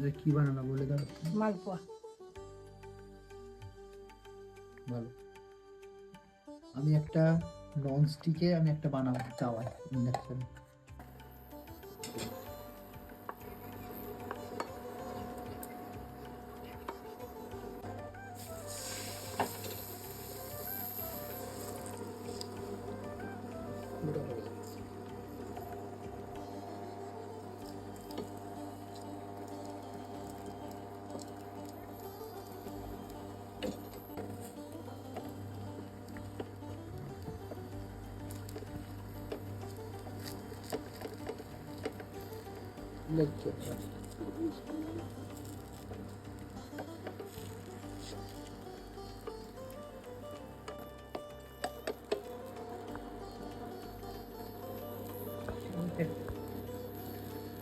এটা কি বানানো বলে দাও। মালপোয়া। ভালো। আমি একটা নন স্টিকে আমি একটা বানাবো চাওয়াই ইন্ডাকশন।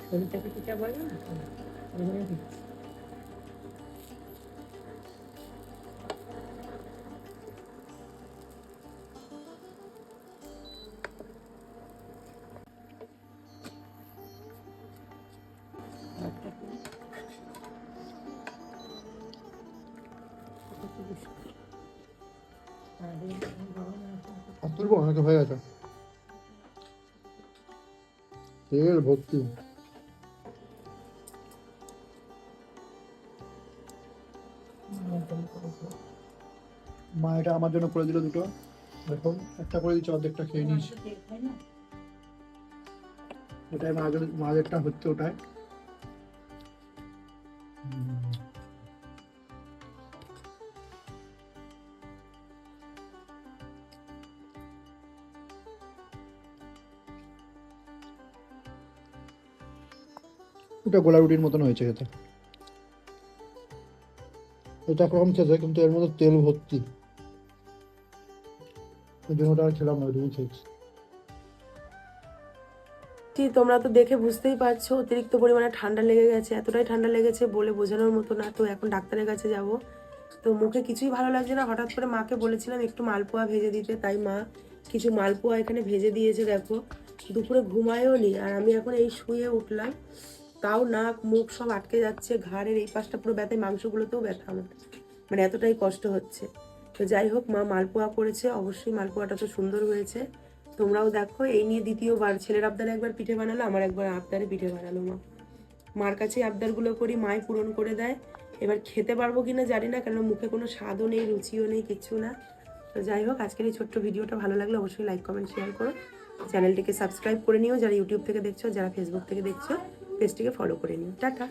শরীরটাকে পিঠা বলে না ওইগুলো দিচ্ছি আর তুলবো নাকি হয়ে গেছে। তেল ভর্তি। মা এটা আমার জন্য করে দিল দুটো। দেখুন একটা করে দিচ্ছে অর্ধেকটা খেয়ে নিয়েছি। ওটাই মাঝের মাঝেরটা হচ্ছে ওটাই। এটা গোলা রুটির মতন হয়েছে খেতে। এটা কম খেতে, কিন্তু এর মধ্যে তেল ভর্তি। ওটা তোমরা তো দেখে বুঝতেই পারছ, অতিরিক্ত পরিমাণে ঠান্ডা লেগে গেছে, এতটাই ঠান্ডা লেগেছে বলে বোঝানোর মতো না। তো এখন ডাক্তারের কাছে যাব। তো মুখে কিছুই ভালো লাগছে না, হঠাৎ করে মাকে বলেছিলাম একটু মালপোয়া ভেজে দিতে, তাই মা কিছু মালপোয়া এখানে ভেজে দিয়েছে, দেখো। দুপুরে ঘুমায়ও নি, আর আমি এখন এই শুয়ে উঠলাম। তাও নাক, মুখ সব আটকে যাচ্ছে, ঘাড়ের এই পাশটা পুরো ব্যথায়, মাংসগুলোতেও ব্যথা আমার মানে এতটাই কষ্ট হচ্ছে। তো যাই হোক, মা মালপোয়া করেছে, অবশ্যই মালপোয়াটা তো সুন্দর হয়েছে। তোমরাও দেখো, এই নিয়ে দ্বিতীয়বার ছেলের আবদারে একবার পিঠে বানালো, আমার একবার আবদারে পিঠে বানালো মা। মার কাছে আবদারগুলো করি, মাই পূরণ করে দেয়। এবার খেতে পারব কি না জানি না কারণ মুখে কোনো স্বাদও নেই, রুচিও নেই, কিচ্ছু না। তো যাই হোক, আজকের এই ছোট্ট ভিডিওটা ভালো লাগলে অবশ্যই লাইক কমেন্ট শেয়ার করো। চ্যানেলটিকে সাবস্ক্রাইব করে নিও, যারা ইউটিউব থেকে দেখছ, যারা ফেসবুক থেকে দেখছ। পেজটিকে ফলো করে নিন টাটা।